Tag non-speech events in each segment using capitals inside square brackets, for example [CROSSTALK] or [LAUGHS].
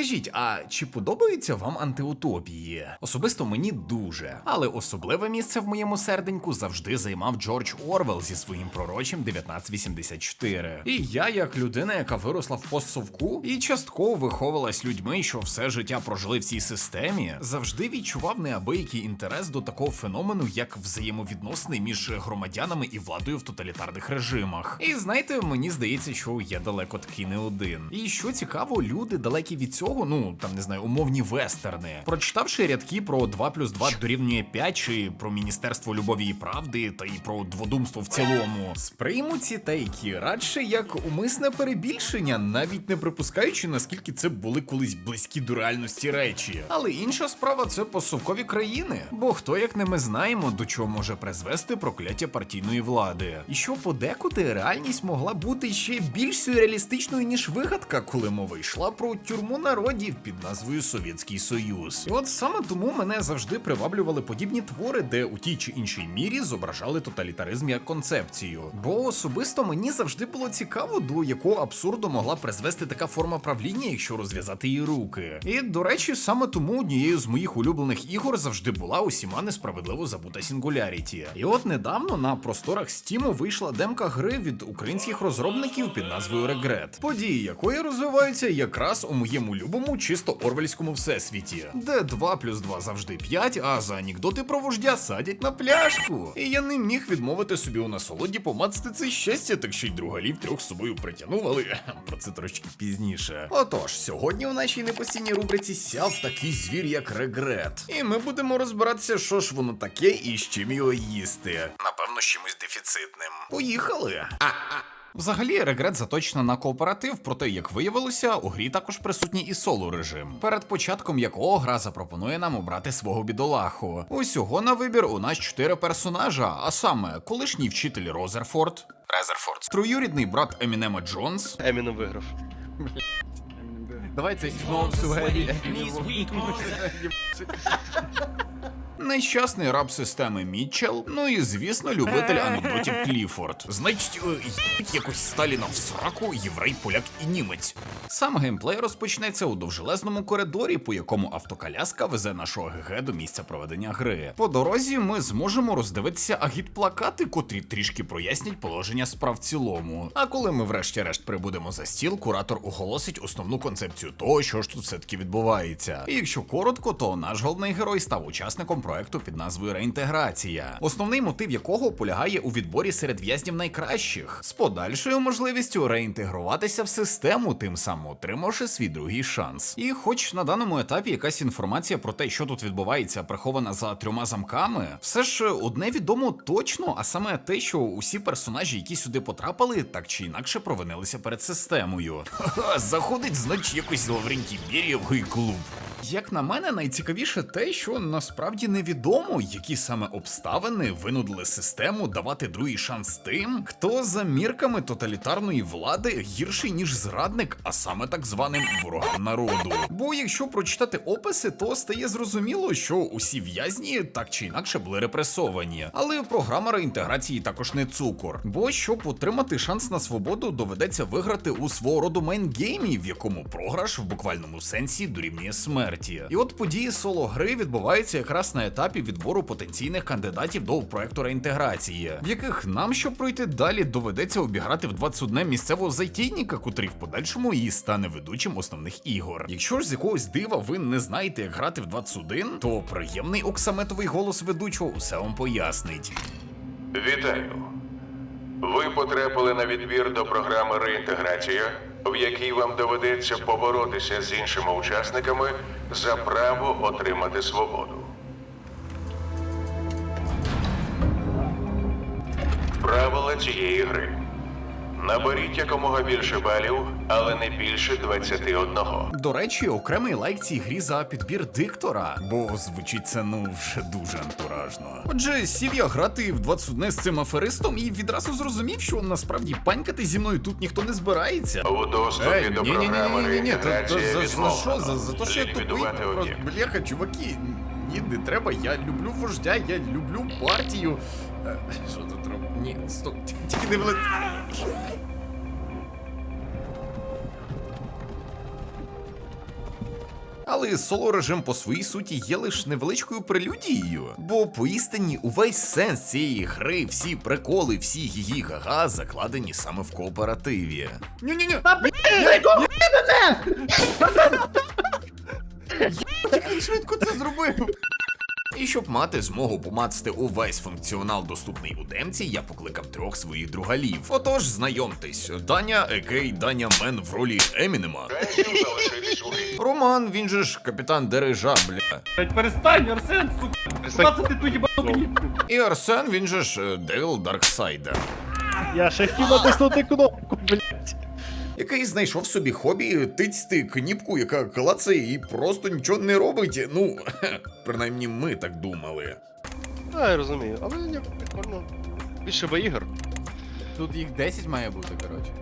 Скажіть, а чи подобаються вам антиутопії? Особисто мені дуже. Але особливе місце в моєму серденьку завжди займав Джордж Орвел зі своїм пророчим 1984. І я, як людина, яка виросла в постсовку і частково виховувалась людьми, що все життя прожили в цій системі, завжди відчував неабиякий інтерес до такого феномену, як взаємовідносини між громадянами і владою в тоталітарних режимах. І знаєте, мені здається, що я далеко такий не один. І що цікаво, люди далекі від цього, ну там не знаю, умовні вестерни, прочитавши рядки про 2 плюс 2 дорівнює 5, чи про міністерство любові і правди, та й про дводумство в цілому, сприймуть ці тейки радше як умисне перебільшення, навіть не припускаючи, наскільки це були колись близькі до реальності речі. Але інша справа це посовкові країни. Бо хто як не ми знаємо, до чого може призвести прокляття партійної влади, і що подекуди реальність могла бути ще більш сюрреалістичною, ніж вигадка, коли мова йшла про тюрму народів під назвою Совєтський Союз. І от саме тому мене завжди приваблювали подібні твори, де у тій чи іншій мірі зображали тоталітаризм як концепцію. Бо особисто мені завжди було цікаво, до якого абсурду могла призвести така форма правління, якщо розв'язати її руки. І до речі, саме тому однією з моїх улюблених ігор завжди була усіма несправедливо забута Сінгуляріті. І от недавно на просторах Steam вийшла демка гри від українських розробників під назвою Регрет, події якої розвиваються якраз у моєму любому чисто орвельському всесвіті, де 2 плюс 2 завжди 5, а за анекдоти про вождя садять на пляшку. І я не міг відмовити собі у насолоді помацати це щастя, так ще й другалів трьох з собою притягнув, але [LAUGHS] про це трошки пізніше. Отож, сьогодні у нашій непостійній рубриці сяв такий звір, як регрет. І ми будемо розбиратися, що ж воно таке і з чим його їсти. Напевно, з чимось дефіцитним. Поїхали! Взагалі, регрет заточена на кооператив, проте, як виявилося, у грі також присутній і соло режим, перед початком якого гра запропонує нам обрати свого бідолаху. Усього на вибір у нас чотири персонажа, а саме колишній вчитель Розерфорд, Резерфорд, троюрідний брат Емінема Джонс. Еміном виграв. Давай це знову [LAUGHS] Нещасний раб системи Мітчел, ну і звісно, любитель анекдотів [LAUGHS] Кліфорд. Значить, е, якось Сталіна в сраку, єврей, поляк і німець. Сам геймплей розпочнеться у довжелезному коридорі, по якому автоколяска везе нашого ГГ до місця проведення гри. По дорозі ми зможемо роздивитися агітплакати, котрі трішки прояснять положення справ в цілому. А коли ми врешті-решт прибудемо за стіл, куратор оголосить основну концепцію того, що ж тут все-таки відбувається. І якщо коротко, то наш головний герой став учасником проекту під назвою Реінтеграція, основний мотив якого полягає у відборі серед в'язнів найкращих, з подальшою можливістю реінтегруватися в систему, тим самим отримавши свій другий шанс. І хоч на даному етапі якась інформація про те, що тут відбувається, прихована за трьома замками, все ж одне відомо точно, а саме те, що усі персонажі, які сюди потрапили, так чи інакше провинилися перед системою. [LAUGHS] Заходить, значить, якось Бір'єв гей клуб. Як на мене, найцікавіше те, що насправді невідомо, які саме обставини винудили систему давати другий шанс тим, хто за мірками тоталітарної влади гірший ніж зрадник, а саме так званим ворогам народу. Бо якщо прочитати описи, то стає зрозуміло, що усі в'язні так чи інакше були репресовані. Але програма реінтеграції також не цукор. Бо щоб отримати шанс на свободу, доведеться виграти у свого роду мейнгеймі, в якому програш в буквальному сенсі дорівнює смерті. І от події соло гри відбуваються якраз на етапі відбору потенційних кандидатів до проекту реінтеграції, в яких нам, щоб пройти далі, доведеться обіграти в 21 місцевого зайтійника, котрий в подальшому і стане ведучим основних ігор. Якщо ж з якогось дива ви не знаєте, як грати в 21, то приємний оксаметовий голос ведучого усе вам пояснить. Вітаю! Ви потрапили на відбір до програми реінтеграція, в якій вам доведеться поборотися з іншими учасниками за право отримати свободу. Правила цієї гри. Наберіть якомога більше балів, але не більше 21. До речі, окремий лайк цій грі за підбір диктора, бо звучить це ну вже дуже антуражно. Отже, сів я грати в 21 з цим аферистом і відразу зрозумів, що насправді панькати зі мною тут ніхто не збирається. У доступі Ей, до ні, ні, ні, ні, ні, ні, та, та, за, за що? За, за те, що я тупий, бляха, чуваки, ні, не треба, я люблю вождя, я люблю партію. Е, Що тут роб... Ні, стоп, [LAUGHS] тільки не влет... Але соло режим по своїй суті є лише невеличкою прелюдією. Бо поістині увесь сенс цієї гри, всі приколи, всі її гага закладені саме в кооперативі. Ні-ні-ні! Як швидко це зробив? Щоб мати змогу помацати увесь функціонал, доступний у демці, я покликав трьох своїх другалів. Отож, знайомтесь, Даня, екей Даня Мен в ролі Емінема. Роман, він же ж капітан Дережа, бля. Перестань, Арсен, сука! Куда ти ту їбану кліпку? І Арсен, він же ж Девіл Дарксайдер, Я ще хотів натиснути кнопку, блядь. Який знайшов собі хобі тицьти кніпку, яка клацає і просто нічого не робить. Ну, [LAUGHS] принаймні ми так думали. А, я розумію. Але ні, прикольно. Більше би ігор. Тут їх 10 має бути, коротше.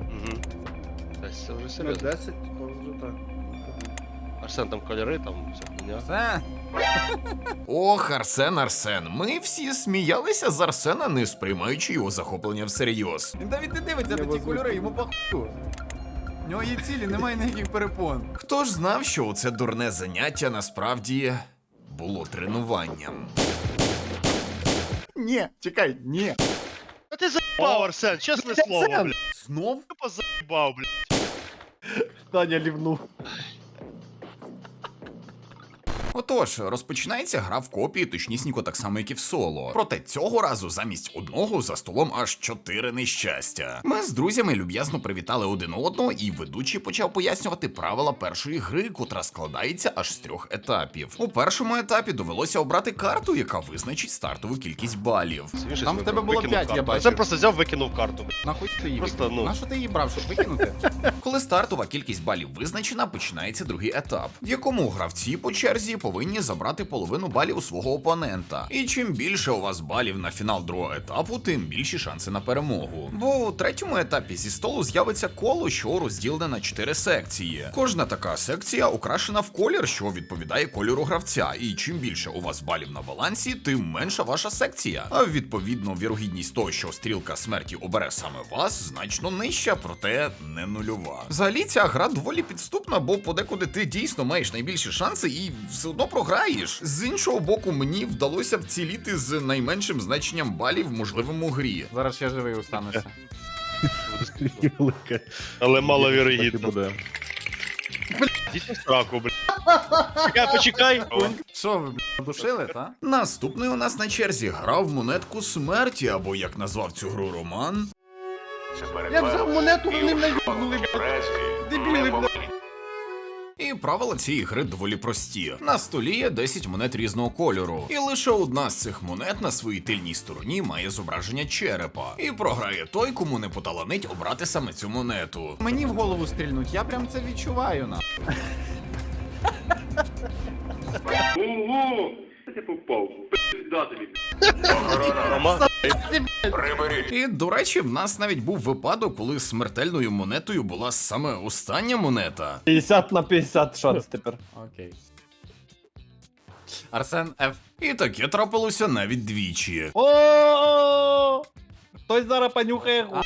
Угу. Це вже серйозно. 10, то вже так. Арсен там кольори, там вся хуйня. Все. Ох, Арсен, Арсен. Ми всі сміялися з Арсена, не сприймаючи його захоплення всерйоз. Він навіть не дивиться на ті кольори, йому похую. У нього є цілі, немає ніяких перепон. Хто ж знав, що це дурне заняття насправді було тренуванням? Ні, чекай, ні. А ти заїбав, Арсен, чесне слово, блядь. Знов? Тупо заїбав, блядь. Таня лівнув. Отож, розпочинається гра в копії, точнісінько так само, як і в соло. Проте цього разу замість одного за столом аж чотири нещастя. Ми з друзями люб'язно привітали один одного, і ведучий почав пояснювати правила першої гри, котра складається аж з трьох етапів. У першому етапі довелося обрати карту, яка визначить стартову кількість балів. Він Там в тебе було викинув п'ять, я карту. бачив. Арсен просто взяв, викинув карту. Нахуй ти її Просто, викинув? ну. На що ти її брав, щоб викинути? Коли стартова кількість балів визначена, починається другий етап, в якому гравці по черзі повинні забрати половину балів свого опонента. І чим більше у вас балів на фінал другого етапу, тим більші шанси на перемогу. Бо у третьому етапі зі столу з'явиться коло, що розділене на чотири секції. Кожна така секція украшена в колір, що відповідає кольору гравця. І чим більше у вас балів на балансі, тим менша ваша секція. А відповідно, вірогідність того, що стрілка смерті обере саме вас, значно нижча, проте не нульова. Взагалі ця гра доволі підступна, бо подекуди ти дійсно маєш найбільші шанси і все одно програєш. З іншого боку, мені вдалося вціліти з найменшим значенням балів можливим у грі. Зараз ще живий останешся. [LAUGHS] Але мало Так і вірогідно. буде. Дійсно страху, блядь. Почекай, почекай. Що ви, блядь, душили, та? Наступний у нас на черзі гра в монетку смерті, або як назвав цю гру Роман. Я взяв монету, вони мене їбнули, блядь. Дебіли, блядь. І правила цієї гри доволі прості. На столі є 10 монет різного кольору, і лише одна з цих монет на своїй тильній стороні має зображення черепа. І програє той, кому не поталанить обрати саме цю монету. Мені в голову стрільнуть, я прям це відчуваю на. Охорона, Рома, приберіть. І до речі, в нас навіть був випадок, коли смертельною монетою була саме остання монета. 50 на 50 шанс тепер. Окей. Арсен Ф. І таке трапилося навіть двічі. О! Хтось зараз понюхає гу.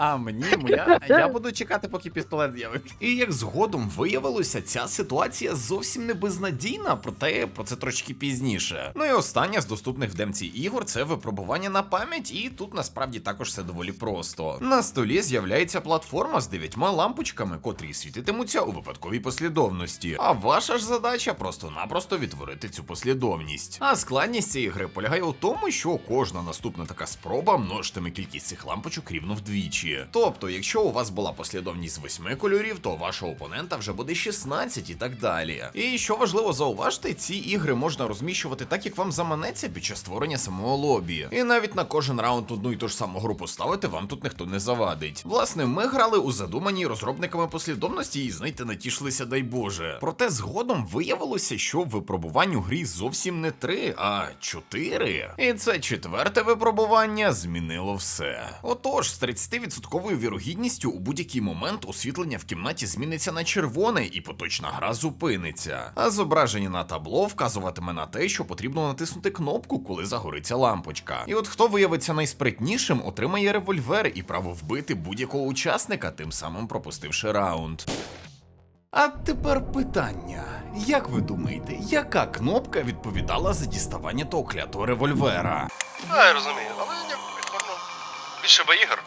А, мені [LAUGHS] моя. Я буду чекати, поки пістолет з'явиться. І як згодом виявилося, ця ситуація зовсім не безнадійна, проте про це трошки пізніше. Ну і остання з доступних в демці ігор це випробування на пам'ять, і тут насправді також все доволі просто. На столі з'являється платформа з дев'ятьма лампочками, котрі світитимуться у випадковій послідовності. А ваша ж задача просто-напросто відтворити цю послідовність. А складність цієї гри полягає у тому, що кожна наступна така спроба множитиме кількість цих лампочок рівно вдвічі. Тобто, якщо у вас була послідовність восьми кольорів, то вашого опонента вже буде 16 і так далі. І що важливо зауважити, ці ігри можна розміщувати так, як вам заманеться під час створення самого лобі. І навіть на кожен раунд одну і ту ж саму групу ставити вам тут ніхто не завадить. Власне, ми грали у задуманій розробниками послідовності і знаєте, натішилися, дай Боже. Проте згодом виявилося, що випробувань у грі зовсім не три, а чотири. І це четверте випробування змінило все. Отож, з 30% вірогідністю у будь-який момент освітлення в кімнаті зміниться на червоне і поточна гра зупиниться. А зображення на табло вказуватиме на те, що потрібно натиснути кнопку, коли загориться лампочка. І от хто виявиться найспритнішим, отримає револьвер і право вбити будь-якого учасника, тим самим пропустивши раунд. А тепер питання: як ви думаєте, яка кнопка відповідала за діставання того клятого револьвера? А, я розумію, але ні, прикольно. Більше би ігор.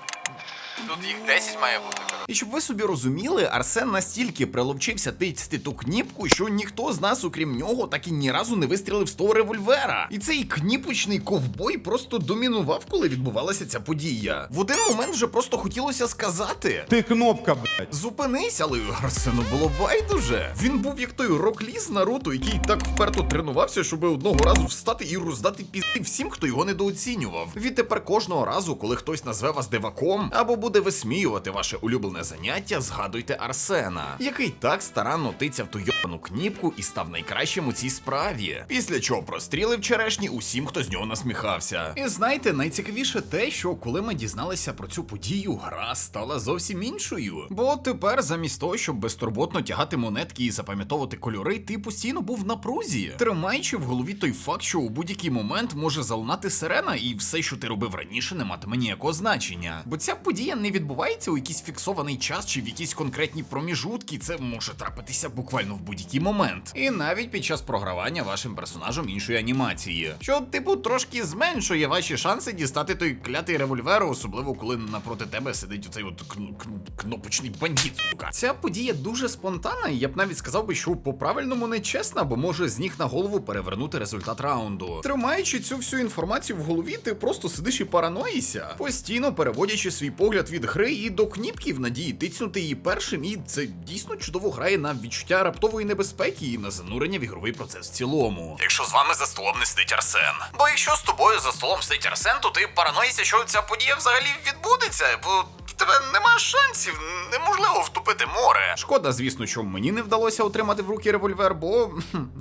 Тут їх 10 має бути. І щоб ви собі розуміли, Арсен настільки приловчився тицяти ту кніпку, що ніхто з нас, окрім нього, так і ні разу не вистрілив з того револьвера. І цей кніпочний ковбой просто домінував, коли відбувалася ця подія. В один момент вже просто хотілося сказати. Ти кнопка, блядь. Зупинись, але Арсену було байдуже. Він був як той Роклі з Наруто, який так вперто тренувався, щоб одного разу встати і роздати пізди всім, хто його недооцінював. Відтепер кожного разу, коли хтось назве вас диваком або буде висміювати ваше улюблене заняття, згадуйте Арсена, який так старанно тицяв ту йобану кніпку і став найкращим у цій справі. Після чого прострілив черешні усім, хто з нього насміхався. І знаєте, найцікавіше те, що коли ми дізналися про цю подію, гра стала зовсім іншою. Бо тепер, замість того, щоб безтурботно тягати монетки і запам'ятовувати кольори, ти постійно був в напрузі, тримаючи в голові той факт, що у будь-який момент може залунати сирена, і все, що ти робив раніше, не матиме ніякого значення. Бо ця подія не відбувається у якийсь фіксований час чи в якісь конкретні проміжутки. Це може трапитися буквально в будь-який момент. І навіть під час програвання вашим персонажем іншої анімації, що типу трошки зменшує ваші шанси дістати той клятий револьвер, особливо коли напроти тебе сидить оцей от кн- кн- кнопочний бандит. сука. Ця подія дуже спонтанна, і я б навіть сказав би, що по-правильному не чесна, бо може з ніг на голову перевернути результат раунду. Тримаючи цю всю інформацію в голові, ти просто сидиш і параноїся, постійно переводячи свій погляд від гри і до кніпків надії тицнути її першим, і це дійсно чудово грає на відчуття раптової небезпеки і на занурення в ігровий процес в цілому. Якщо з вами за столом не сидить Арсен. Бо якщо з тобою за столом сидить Арсен, то ти параноїся, що ця подія взагалі відбудеться, бо тебе нема шансів, неможливо втопити море. Шкода, звісно, що мені не вдалося отримати в руки револьвер, бо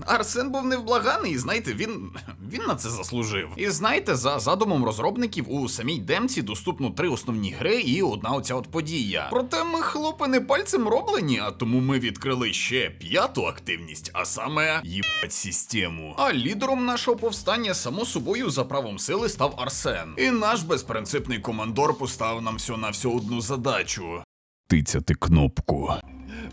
Арсен був невблаганий, і знаєте, він, він на це заслужив. І знаєте, за задумом розробників у самій демці доступно три основні гри і одна оця от подія. Проте ми хлопи не пальцем роблені, а тому ми відкрили ще п'яту активність, а саме їбать систему. А лідером нашого повстання, само собою, за правом сили став Арсен. І наш безпринципний командор поставив нам всього на всю одну задачу. Тицяти кнопку.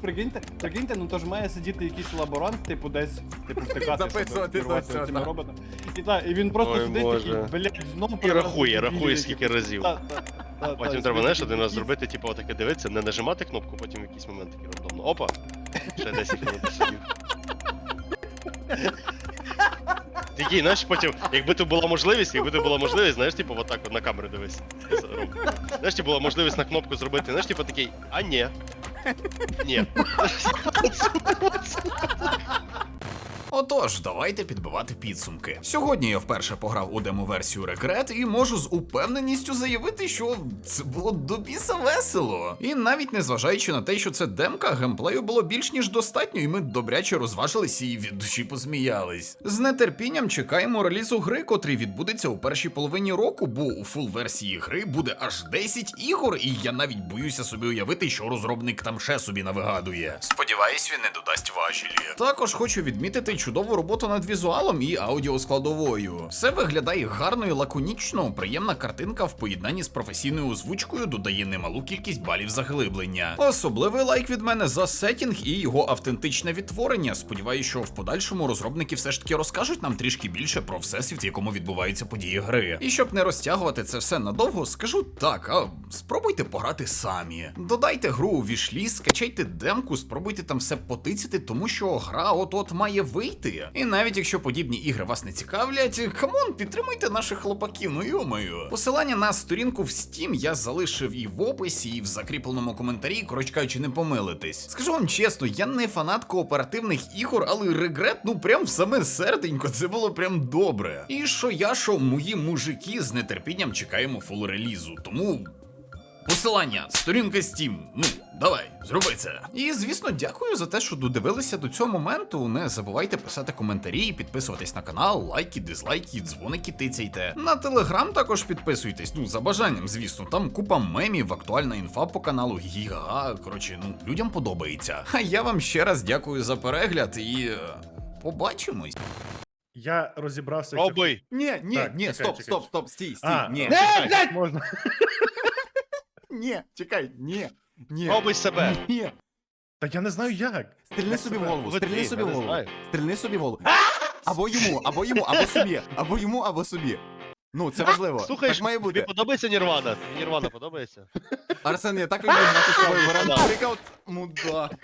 Прикиньте, прикиньте, ну то ж має сидіти якийсь лаборант, типу десь, типу втикати, Записувати щоб керувати це цими роботами. І так, і він просто Ой, сидить Боже. такий, блядь, знову І рахує, перевезли рахує білі, скільки разів. Та, та, та, Потім та, треба, знаєш, один раз зробити, типу, отаке дивитися, не нажимати кнопку, потім в якийсь момент такий рандомно. Опа! Ще 10 хвилин посидів. Такий, знаєш, потім, якби то була можливість, якби то була можливість, знаєш, типу, отак от на камеру дивись. Знаєш, типу, була можливість на кнопку зробити, знаєш, типу такий, а ні. Ні. Отож, давайте підбивати підсумки. Сьогодні я вперше пограв у демо-версію Regret і можу з упевненістю заявити, що це було до біса весело. І навіть незважаючи на те, що це демка, геймплею було більш ніж достатньо, і ми добряче розважилися і від душі посміялись. З нетерпінням чекаємо релізу гри, котрий відбудеться у першій половині року, бо у фул версії гри буде аж 10 ігор, і я навіть боюся собі уявити, що розробник там ще собі навигадує. Сподіваюсь, він не додасть важелі. Також хочу відмітити чудову роботу над візуалом і аудіоскладовою. Все виглядає гарно і лаконічно. Приємна картинка в поєднанні з професійною озвучкою додає немалу кількість балів заглиблення. Особливий лайк від мене за сетінг і його автентичне відтворення. Сподіваюся, що в подальшому розробники все ж таки розкажуть нам трішки більше про всесвіт, в якому відбуваються події гри. І щоб не розтягувати це все надовго, скажу так: а спробуйте пограти самі. Додайте гру у вішлі, скачайте демку, спробуйте там все потицяти, тому що гра от-от має вийти. І навіть якщо подібні ігри вас не цікавлять, камон, підтримуйте наших хлопаків, ну йомаю. Посилання на сторінку в Steam я залишив і в описі, і в закріпленому коментарі, коротше не помилитись. Скажу вам чесно, я не фанат кооперативних ігор, але регрет, ну прям в саме серденько, це було прям добре. І що я, що мої мужики з нетерпінням чекаємо фул релізу, тому. Посилання, сторінка Steam. Ну, давай, зроби це. І звісно, дякую за те, що додивилися до цього моменту. Не забувайте писати коментарі, підписуватись на канал, лайки, дизлайки, дзвоники тицяйте. На телеграм також підписуйтесь. Ну, за бажанням, звісно. Там купа мемів, актуальна інфа по каналу Гіга. Коротше, ну людям подобається. А я вам ще раз дякую за перегляд і е, побачимось. Я розібрався. Пробуй! Ні, ні, Так, ні, чекай, стоп, чекай. стоп, стоп, стій, стій, А, ні. не, чекай, Можна. Ні, чекай, ні, ні. Пробуй себе! Ні. Та я не знаю як. Стрільни собі в голову, стрільни собі в голову. Стрільни собі в голову. Або йому, або йому, або собі. Або йому, або собі. Ну, це важливо. Слухай, так має тобі подобається Нірвана? Нірвана подобається? Арсен, я так люблю грати з тобою в Да. Мудак.